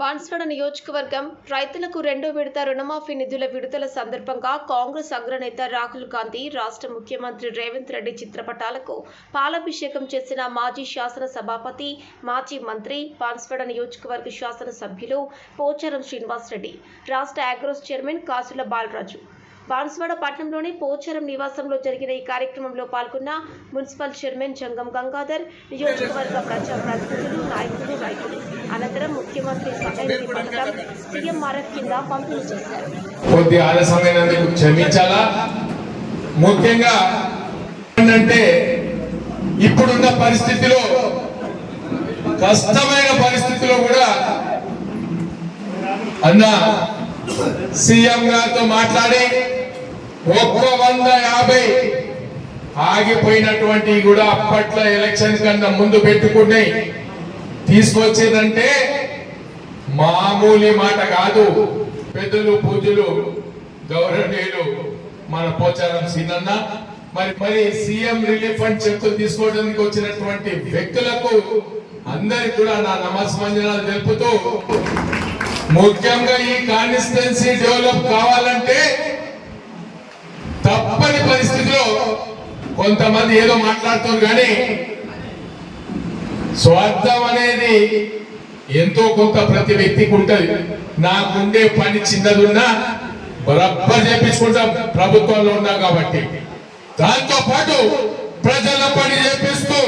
బాన్స్వాడ నియోజకవర్గం రైతులకు రెండో విడత రుణమాఫీ నిధుల విడుదల సందర్భంగా కాంగ్రెస్ అగ్రనేత రాహుల్ గాంధీ రాష్ట్ర ముఖ్యమంత్రి రేవంత్ రెడ్డి చిత్రపటాలకు పాలాభిషేకం చేసిన మాజీ శాసన సభాపతి మాజీ మంత్రి బాన్స్వాడ నియోజకవర్గ శాసన సభ్యులు పోచారం శ్రీనివాసరెడ్డి రాష్ట్ర అగ్రోస్ చైర్మన్ కాసుల బాలరాజు. బాన్స్వాడ పట్టణంలోని పోచారం నివాసంలో జరిగిన ఈ కార్యక్రమంలో పాల్గొన్న మున్సిపల్ చైర్మన్ జంగం గంగాధర్ నియోజకవర్గ ప్రజా ప్రతినిధులు నాయకులు రైతులు. అనంతరం ముఖ్యమంత్రి సహాయ నిధి పథకం సీఎంఆర్ఎఫ్ కింద పంపిణీ చేశారు. కొద్ది ఆలస్యమైనందుకు క్షమించాలా? ముఖ్యంగా ఏంటంటే ఇప్పుడున్న పరిస్థితిలో కష్టమైన పరిస్థితిలో కూడా అన్న సీఎం గారితో మాట్లాడి ఒక్క వంద యాభై ఆగిపోయినటువంటి కూడా అప్పట్లో ఎలక్షన్ కన్నా ముందు పెట్టుకుని తీసుకొచ్చేదంటే మామూలు మాట కాదు. పెద్దలు పూజలు గౌరవనీయులు మన పోచారం సీనన్న మరి మరి సీఎం రిలీఫ్ ఫండ్ చెక్కులు తీసుకోవడానికి వచ్చినటువంటి వ్యక్తులకు అందరికి కూడా నా నమస్మంజనాలు తెలుపుతూ ముఖ్యంగా ఈ కాన్స్టిట్యున్సీ డెవలప్ కావాలంటే తప్పని పరిస్థితిలో కొంతమంది ఏదో మాట్లాడుతారు కానీ స్వార్థం అనేది ఎంతో కొంత ప్రతి వ్యక్తికి ఉంటది. నాకుండే పని చిన్నదున్నా బరబ్బర్ చేపించుకుంటాం. ప్రభుత్వంలో ఉన్నా కాబట్టి. దాంతో పాటు ప్రజల పని చేపిస్తూ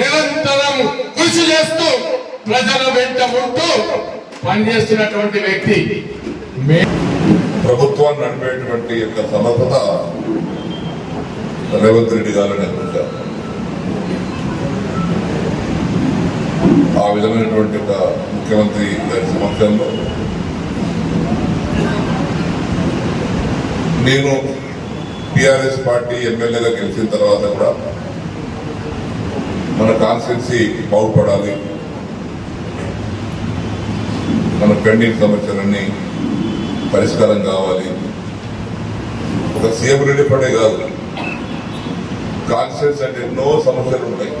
నిరంతరం కృషి చేస్తూ ప్రజల వెంట ఉంటూ పనిచేస్తున్నటువంటి వ్యక్తి మే ప్రభుత్వాన్ని నడిపేటువంటి యొక్క సమర్థత రేవంత్ రెడ్డి గారిని అనుకుంటారు ఆ విధమైనటువంటి ఒక ముఖ్యమంత్రి గారి సమక్షంలో నేను టిఆర్ఎస్ పార్టీ ఎమ్మెల్యేగా గెలిచిన తర్వాత కూడా మన కాన్స్టిట్యున్సీ బాగుపడాలి. మన పెండింగ్ సమస్యలన్నీ పరిష్కారం కావాలి. ఒక సీఎం రెడ్డి పడే కాదు. కాన్స్టిట్యూన్స్ అంటే ఎన్నో సమస్యలు ఉంటాయి.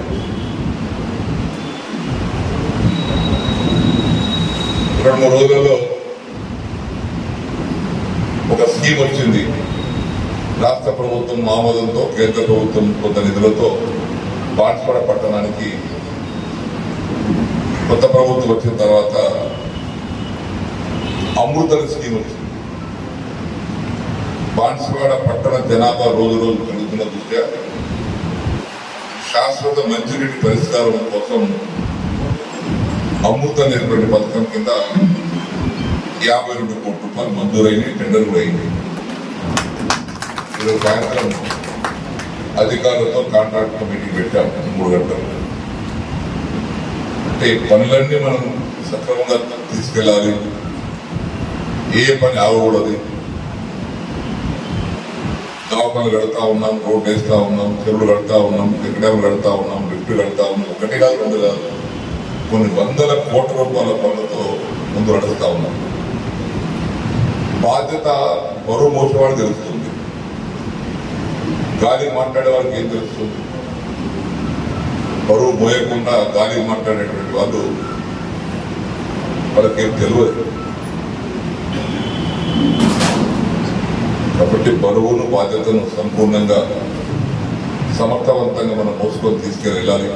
రెండు మూడు రోజుల్లో ఒక స్కీమ్ వచ్చింది. రాష్ట్ర ప్రభుత్వం ఆమోదంతో కేంద్ర ప్రభుత్వం కొంత నిధులతో బాన్స్వాడ పట్టణానికి కొత్త ప్రభుత్వం వచ్చిన తర్వాత అమృత స్కీమ్ వచ్చింది. బాన్స్వాడ పట్టణ జనాభా రోజు రోజు పెరుగుతున్న దృష్ట్యా శాశ్వత మంచినీటి పరిష్కారం కోసం అమృత అనేటువంటి పథకం కింద యాభై రెండు కోట్ల రూపాయలు మంజూరైంది టెండర్ కూడా అయింది. ఈరోజు సాయంత్రం అధికారులతో కాంట్రాక్ట్ కమిటీ పెట్టాం మూడు గంటలు. అంటే పనులన్నీ మనం సక్రమంగా తీసుకెళ్ళాలి. ఏ పని ఆగకూడదు. దవాఖాలు కడతా ఉన్నాం రోడ్డు వేస్తా ఉన్నాం చెరువులు కడతా ఉన్నాం ఎక్కడేమో కడతా ఉన్నాం లిఫ్ట్ కడతా ఉన్నాం ఒకటి కాదు రెండు కాదు. కొన్ని వందల కోట్ల రూపాయల పనులతో ముందు నడుస్తా ఉన్నాం. బాధ్యత బరువు మోసేవాడు తెలుస్తుంది. గాలి మాట్లాడే వారికి ఏం తెలుస్తుంది? బరువు మోయకుండా గాలి మాట్లాడేటువంటి వాళ్ళు వాళ్ళకేం తెలియదు. కాబట్టి బరువును బాధ్యతను సంపూర్ణంగా సమర్థవంతంగా మనం మోసుకొని తీసుకెళ్ళాలి.